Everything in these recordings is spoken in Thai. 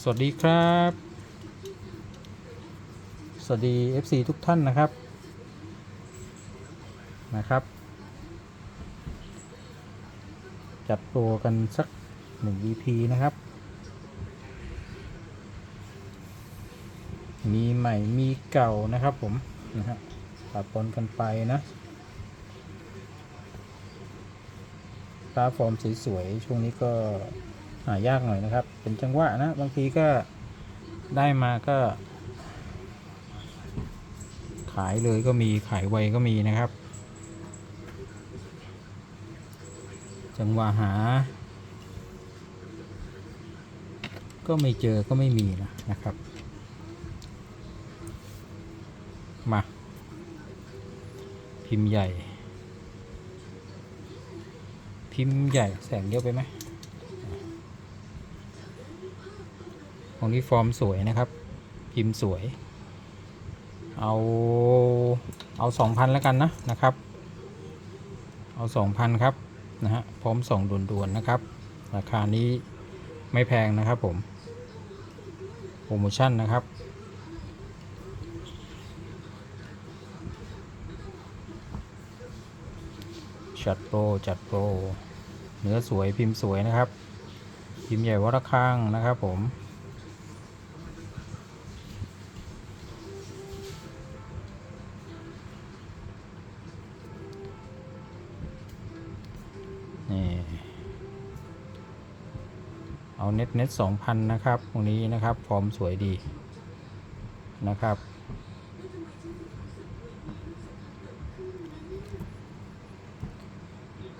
สวัสดีครับ สวัสดี FC ทุกท่านนะครับ นะครับ จัดโปรกันสักหนึ่ง EP นะครับ มีใหม่มีเก่านะครับผม นะฮะปะปนกันไปนะปลาฟอร์มสวยๆช่วงนี้ก็ หายากหน่อยนะครับ เป็นจังหวะนะ บางทีก็ได้มาก็ ขายเลยก็มีขายไวก็มีนะครับ จังหวะหา ก็ไม่เจอก็ไม่มีนะนะครับ มา พิมพ์ใหญ่ พิมพ์ใหญ่แสงเยอะไปไหม ของนี้ฟอร์มสวยนะครับ พิมพ์สวย เอาเอาสองพันแล้วกันนะนะครับ เอาสองพันครับนะฮะพร้อมส่งด่วนๆนะครับ ราคานี้ไม่แพงนะครับผมโปรโมชั่นนะครับจัดโปรจัดโปรเนื้อสวยพิมพ์สวยนะครับ พิมพ์ใหญ่วัดระฆังนะครับผม เอาเน็ตเน็ตสองพันนะครับ ตรงนี้นะครับฟอร์มสวยดีนะครับ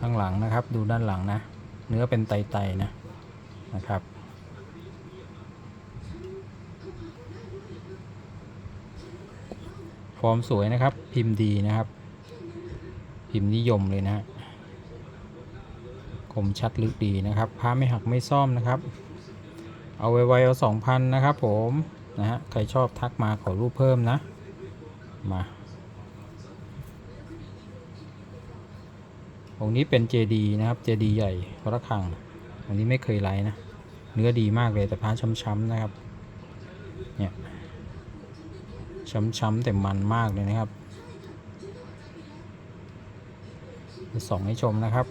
ข้างหลังนะครับดูด้านหลังนะ เนื้อเป็นไตๆนะนะครับฟอร์มสวยนะครับ พิมพ์ดีนะครับ พิมพ์นิยมเลยนะฮะ คมชัดลึกดีนะครับผ้าไม่หักไม่ซ่อมนะครับ เอาไวๆเอาสองพันนะครับผมนะฮะใครชอบทักมาขอรูปเพิ่มนะ มาองค์นี้เป็นเจดีนะครับเจดีใหญ่พระคังองค์นี้ไม่เคยไลนะ เนื้อดีมากเลยแต่ผ้าช้ำๆนะครับเนี่ยช้ำๆแต่มันมากเลยนะครับส่องให้ชมนะครับ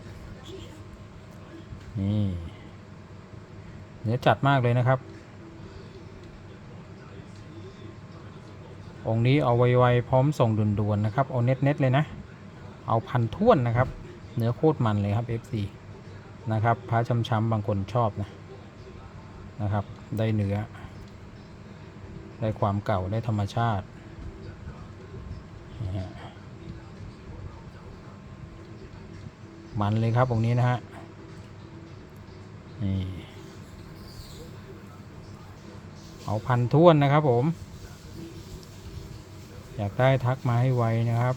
นี่เนื้อจัดมากเลยนะครับ องค์นี้เอาไวๆพร้อมส่งด่วนๆนะครับ เอาเน็ตๆเลยนะ เอาพันท้วนนะครับ เนื้อโคตรมันเลยครับ FC นะครับพระช้ำๆบางคนชอบนะนะครับ ได้เนื้อ ได้ความเก่าได้ธรรมชาติมันเลยครับองนี้นะฮะ นี่เอาพันท้วนนะครับผม อยากได้ทักมาให้ไวนะครับ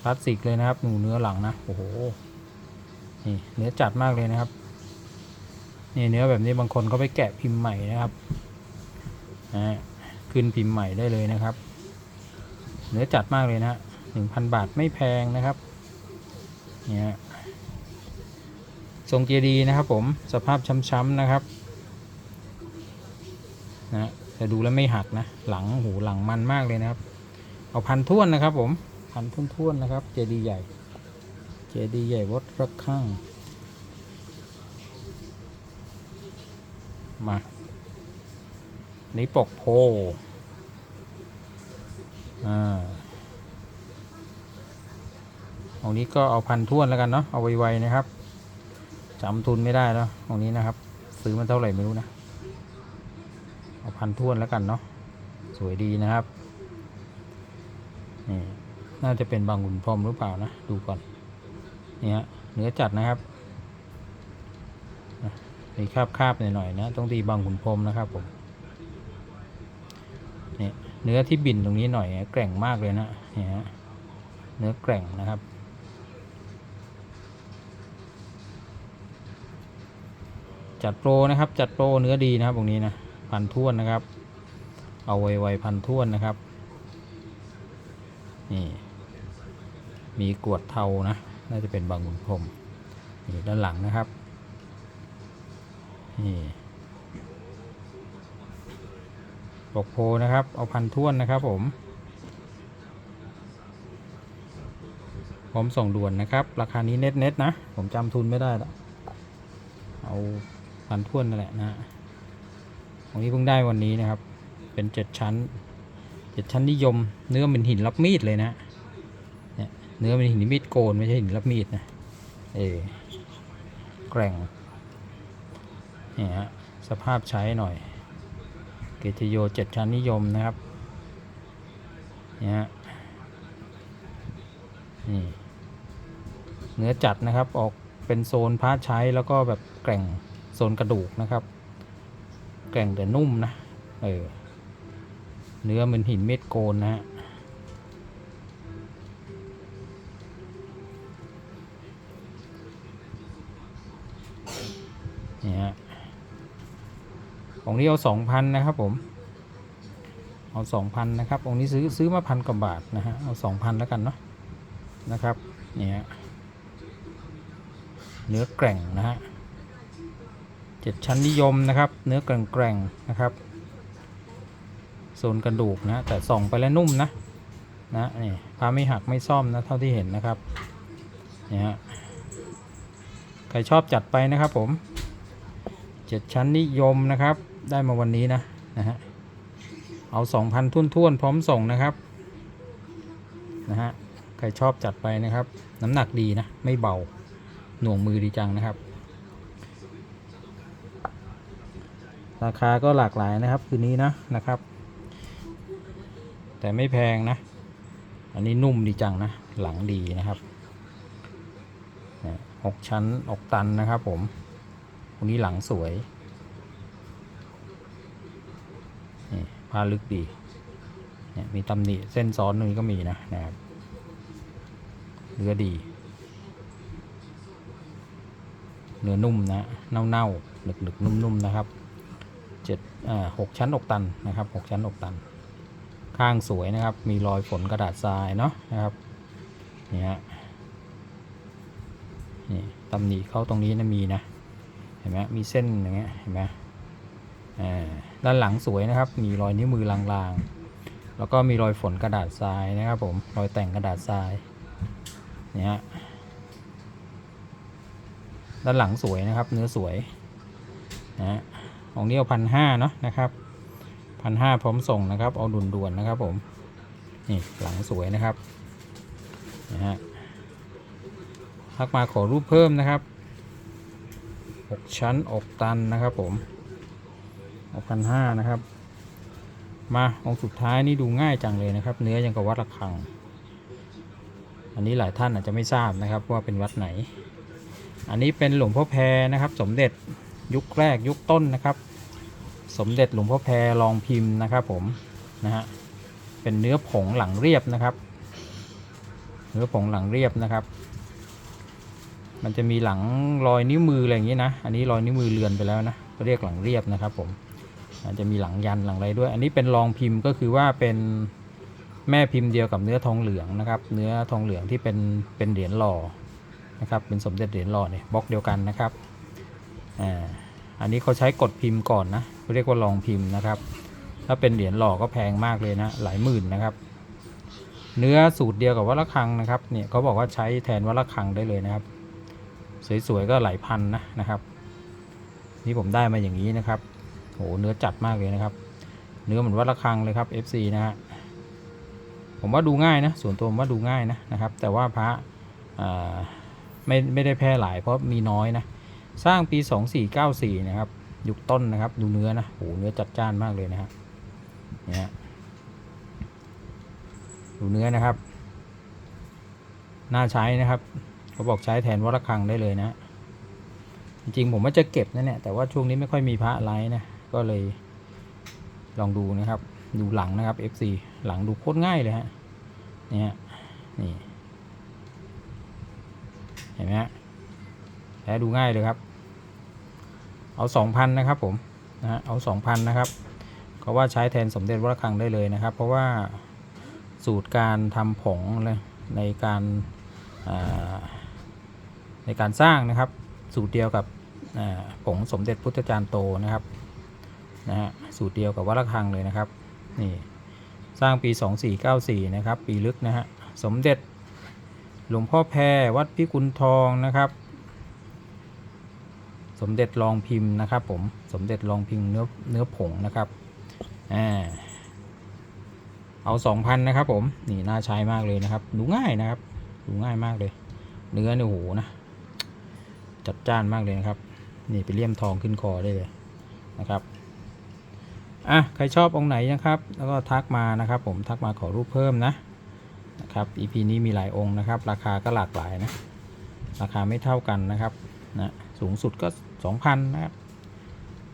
คลาสสิกเลยนะครับ หนูเนื้อหลังนะ โอ้โห นี่เนื้อจัดมากเลยนะครับ นี่เนื้อแบบนี้บางคนเขาไปแกะพิมพ์ใหม่นะครับ นะขึ้นพิมพ์ใหม่ได้เลยนะครับ เนื้อจัดมากเลยนะหนึ่งพันบาทไม่แพงนะครับ เนี่ย ทรงเกียร์ดีนะครับผมสภาพช้ำๆนะครับนะแต่ดูแล้วไม่หักนะ หลังหูหลังมันมากเลยนะครับ เอาพันท้วนนะครับผมพันท้วนๆนะครับ เจดีย์ใหญ่ เจดีย์ใหญ่วัดระฆังมานี่ปกโพอ่าตรงนี้ก็เอาพันท้วนแล้วกันเนาะเอาไวๆนะครับ จำทุนไม่ได้แล้วตรงนี้นะครับ ซื้อมันเท่าไหร่ไม่รู้นะ เอาพันท้วนแล้วกันเนาะสวยดีนะครับนี่น่าจะเป็นบางหุ่นพรมหรือเปล่านะ ดูก่อนนี่ฮะเนื้อจัดนะครับมีคาบคาบๆหน่อยๆนะต้องตีบางหุ่นพรมนะครับผมนี่เนื้อที่บินตรงนี้หน่อยแกร่งมากเลยนะนี่ฮะเนื้อแกร่งนะครับ จัดโปรนะครับ จัดโปรเนื้อดีนะครับตรงนี้นะพันท้วนนะครับ เอาไวๆพันท้วนนะครับ นี่ มีกวดเทานะ น่าจะเป็นบางขุนพรมนี่ด้านหลังนะครับ นี่ปกโพนะครับ เอาพันท้วนนะครับผม พร้อมส่งด่วนนะครับ ราคานี้เน็ตเน็ตนะ ผมจำทุนไม่ได้ละเอา พันท้วนนั่นแหละนะของนี้เพิ่งได้วันนี้นะครับ เป็นเจ็ดชั้นเจ็ดชั้นนิยม เนื้อเป็นหินรับมีดเลยนะเนี่ยเนื้อเป็นหินมีดโกนไม่ใช่หินรับมีดนะเออแกร่งเนี่ยฮะสภาพใช้หน่อย เกติโยเจ็ดชั้นนิยมนะครับเนี่ยฮะนี่เนื้อจัดนะครับออกเป็นโซนพาร์ทใช้แล้วก็แบบแกร่ง โซนกระดูกนะครับแกร่งแต่นุ่มนะเออเนื้อเหมือนหินเม็ดโกนนะฮะนี่ฮะองนี้เอาสองพันนะครับผม เอาสองพันนะครับ องค์นี้ซื้อซื้อมาพันกว่าบาทนะฮะ เอาสองพันแล้วกันเนาะ นะครับ เนี่ย เนื้อแกร่งนะฮะ เจ็ดชั้นนิยมนะครับ เนื้อแกร่งแกร่งๆนะครับโซนกระดูกนะแต่ส่องไปแล้วนุ่มนะนะนี่พาไม่หักไม่ซ่อมนะเท่าที่เห็นนะครับเนี่ยฮะใครชอบจัดไปนะครับผมเจ็ดชั้นนิยมนะครับ ได้มาวันนี้นะนะฮะเอาสองพันทุ่นๆพร้อมส่งนะครับนะฮะใครชอบจัดไปนะครับ น้ำหนักดีนะ ไม่เบาหน่วงมือดีจังนะครับ ราคาก็หลากหลายนะครับ คืนนี้นะนะครับ แต่ไม่แพงนะ อันนี้นุ่มดีจังนะ หลังดีนะครับหกชั้นอกตันนะครับผมคนนี้หลังสวยนี่ผ้าลึกดีเนี่ยมีตำหนิเส้นซ้อนนี้ก็มีนะนะครับเนื้อดี เนื้อนุ่มนะ เน่าๆหนึกๆนุ่มๆนะครับ หกชั้นอกตันนะครับหกชั้นอกตัน ข้างสวยนะครับ มีรอยฝนกระดาษทรายเนาะนะครับนี่ฮะนี่ตำหนิเข้าตรงนี้นะมีนะเห็นไหมมีเส้นอย่างเงี้ยเห็นไหมอ่าด้านหลังสวยนะครับ มีรอยนิ้วมือลางๆ แล้วก็มีรอยฝนกระดาษทรายนะครับผมรอยแต่งกระดาษทรายเนี่ยฮะด้านหลังสวยนะครับ เนื้อสวยนะฮะ ของนี้เอาพันห้าเนาะนะครับพันห้าพร้อมส่งนะครับ เอาด่วนๆนะครับ ผม นี่หลังสวยนะครับนะฮะทักมาขอรูปเพิ่มนะครับ6ชั้นอกตันนะครับผมอกพันห้านะครับ มาองค์สุดท้ายนี่ดูง่ายจังเลยนะครับ เนื้อยังกับวัดระฆัง อันนี้หลายท่านอาจจะไม่ทราบนะครับว่าเป็นวัดไหน อันนี้เป็นหลวงพ่อแพรนะครับ สมเด็จ ยุคแรกยุคต้นนะครับ สมเด็จหลวงพ่อแพรลองพิมพ์นะครับผมนะฮะเป็นเนื้อผงหลังเรียบนะครับ เนื้อผงหลังเรียบนะครับ มันจะมีหลังรอยนิ้วมืออะไรอย่างนี้นะ อันนี้รอยนิ้วมือเลือนไปแล้วนะก็เรียกหลังเรียบนะครับผมอาจจะมีหลังยันหลังอะไรด้วย อันนี้เป็นรองพิมพ์ก็คือว่าเป็นแม่พิมพ์เดียวกับเนื้อทองเหลืองนะครับ เนื้อทองเหลืองที่เป็นเป็นเหรียญหล่อนะครับ เป็นสมเด็จเหรียญหล่อเนี่ยบล็อกเดียวกันนะครับ อ่า อันนี้เขาใช้กดพิมพ์ก่อนนะเรียกว่ารองพิมพ์นะครับ ถ้าเป็นเหรียญหล่อก็แพงมากเลยนะ หลายหมื่นนะครับ เนื้อสูตรเดียวกับวัดระฆังนะครับ เนี่ยเขาบอกว่าใช้แทนวัดระฆังได้เลยนะครับ สวยๆก็หลายพันนะนะครับ นี่ผมได้มาอย่างนี้นะครับโหเนื้อจัดมากเลยนะครับ เนื้อเหมือนวัดระฆังเลยครับ FC นะฮะผมว่าดูง่ายนะส่วนตัวผมว่าดูง่ายนะนะครับ แต่ว่าพระอ่าไม่ไม่ได้แพร่หลายเพราะมีน้อยนะ สร้างปี 2494 นะครับ ยุคต้นนะครับ ดูเนื้อนะโหเนื้อจัดจ้านมากเลยนะฮะเนี่ยฮะดูเนื้อนะครับ น่าใช้นะครับเขาบอกใช้แทนวัดระฆังได้เลยนะ จริงๆผมว่าจะเก็บนะเนี่ยแต่ว่าช่วงนี้ไม่ค่อยมีพระไลฟ์นะ ก็เลยลองดูนะครับ ดูหลังนะครับ FC หลังดูโคตรง่ายเลยฮะเนี่ยนี่เห็นไหมฮะ แล้ดูง่ายเลยครับ เอาสองพันนะครับผมนะเอาสองพันนะครับเขาว่าใช้แทนสมเด็จวัดระฆังได้เลยนะครับ เพราะว่าสูตรการทำผงเลยในการาในการสร้างนะครับ สูตรเดียวกับผงสมเด็จพุทธจารย์โตนะครับนะฮะสูตรเดียวกับวัดระฆังเลยนะครับนี่สร้างปี 2494 นะครับ ปีลึกนะฮะสมเด็จหลวงพ่อแพรวัดพิกุลทองนะครับ สมเด็จรองพิมพ์นะครับ ผมสมเด็จรองพิมพ์เนื้อเนื้อผงนะครับอ่าเอา2,000นะครับ ผมนี่น่าใช้มากเลยนะครับดูง่ายนะครับดูง่ายมากเลย เนื้อเนี่ยโหนะจัดจ้านมากเลยนะครับ นี่ไปเลี่ยมทองขึ้นคอได้เลยนะครับอะใครชอบองค์ไหนนะครับ แล้วก็ทักมานะครับ ผมทักมาขอรูปเพิ่มนะนะครับ EP นี้มีหลายองค์นะครับ ราคาก็หลากหลายนะราคาไม่เท่ากันนะครับนะสูงสุดก็ 2,000 นะครับ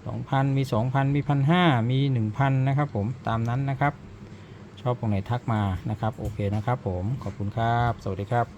2,000 มี 2,000 มี 1,500 มี 1,000 นะครับผมตามนั้นนะครับ ชอบองไหนทักมานะครับ โอเคนะครับผมขอบคุณครับ สวัสดีครับ